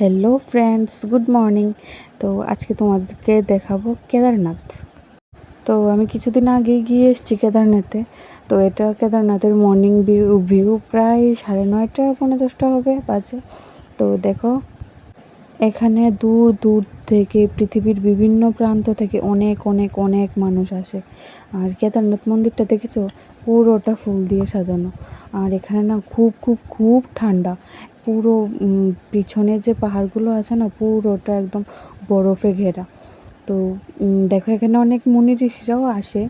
Hello friends good morning তো আজকে তোমাদেরকে দেখাবো কেদারনাথ। তো আমি কিছুদিন আগে গিয়ে এসেছি কেদারনাথে। তো এটা কেদারনাথের মর্নিং ভিউ ভিউ প্রায় সাড়ে নয়টা, পৌনে দশটা হবে, বাজে। তো দেখো এখানে দূর দূর থেকে পৃথিবীর বিভিন্ন প্রান্ত থেকে অনেক অনেক অনেক মানুষ আসে। আর কেদারনাথ মন্দিরটা দেখেছ? পুরোটা ফুল দিয়ে সাজানো। আর এখানে না খুব খুব খুব ঠান্ডা। পুরো পিছনে যে পাহাড়গুলো আছে না, পুরোটা একদম বরফে ঘেরা। তো দেখো এখানে অনেক মুনি ঋষিরাও আসে।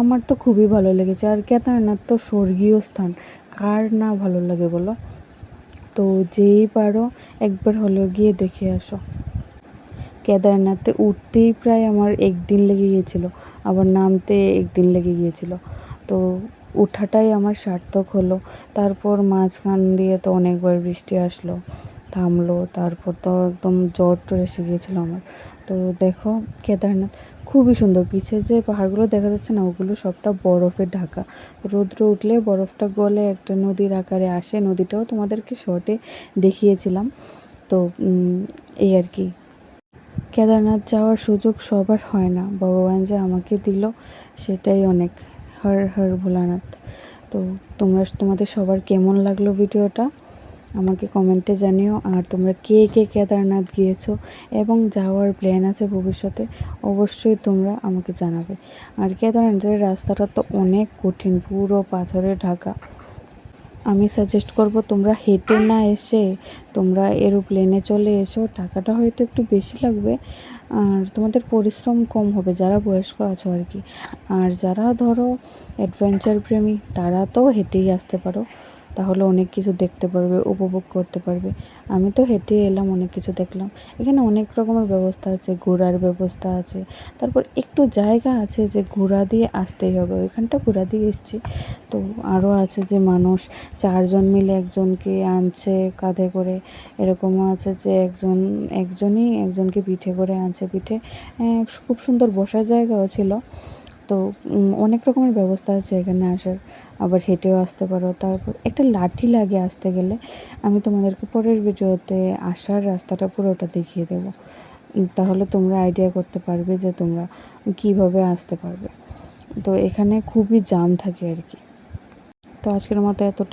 আমার তো খুবই ভালো লেগেছে। আর কেদারনাথ তো স্বর্গীয় স্থান। কার না ভালো লাগে বলো? তো যেই পারো, একবার হলেও গিয়ে দেখে আসো। কেদারনাথে উঠতেই প্রায় আমার একদিন লেগে গিয়েছিল, আবার নামতে একদিন লেগে গিয়েছিল। তো ওঠাটাই আমার সার্থক হলো, তারপর মাঝখান দিয়ে তো অনেকবার বৃষ্টি আসলো। থামলো, তারপর তো একদম জ্বর টর এসে গিয়েছিল আমার। তো দেখো, কেদারনাথ খুবই সুন্দর। পিছে যে পাহাড়গুলো দেখা যাচ্ছে না, ওগুলো সবটা বরফে ঢাকা। রৌদ্র উঠলে বরফটা গলে একটা নদীর আকারে আসে। নদীটাও তোমাদেরকে শর্টে দেখিয়েছিলাম। তো এই আর কি। কেদারনাথ যাওয়ার সুযোগ সবার হয় না। ভগবান যে আমাকে দিল, সেটাই অনেক। হর হর ভোলানাথ। তো তোমরা, তোমাদের সবার কেমন লাগল ভিডিওটা? আমাকে কমেন্টে জানিও আর তোমরা কে কে কেদারনাথ গিয়েছো এবং যাওয়ার প্ল্যান আছে ভবিষ্যতে, অবশ্যই তোমরা আমাকে জানাবে। আর কেদারনাথের রাস্তাটা তো অনেক কঠিন, পুরো পাথরে ঢাকা। আমি সাজেস্ট করব তোমরা হেঁটে না এসে তোমরা এরোপ্লেনে চলে এসো, টাকাটা হয়তো একটু বেশি লাগবে আর তোমাদের পরিশ্রম কম হবে, যারা বয়স্ক আছো আর কি। আর যারা ধরো অ্যাডভেঞ্চার প্রেমী, তারা তো হেঁটেই আসতে পারো। তাহলে অনেক কিছু দেখতে পারবে, উপভোগ করতে পারবে। আমি তো হেঁটে এলাম, অনেক কিছু দেখলাম। এখানে অনেক রকমের ব্যবস্থা আছে, ঘোরার ব্যবস্থা আছে। তারপর একটু জায়গা আছে যে ঘোড়া দিয়ে আসতেই হবে। ওইখানটা ঘোড়া দিয়ে এসছি। তো আরও আছে যে মানুষ, চারজন মিলে একজনকে আনছে কাঁধে করে। এরকমও আছে যে একজন, একজনই একজনকে পিঠে করে আনছে পিঠে। খুব সুন্দর বসার জায়গাও ছিল। তো অনেক রকমের ব্যবস্থা আছে এখানে আসার। আবার হেঁটেও আসতে পারো। তারপর একটা লাঠি লাগে আসতে গেলে আমি তোমাদেরকে পরের ভিডিওতে আসার রাস্তাটা পুরোটা দেখিয়ে দেবো। তাহলে তোমরা আইডিয়া করতে পারবে যে তোমরা কীভাবে আসতে পারবে। তো এখানে খুবই জাম থাকে আর কি। তো আজকের মতো এতটা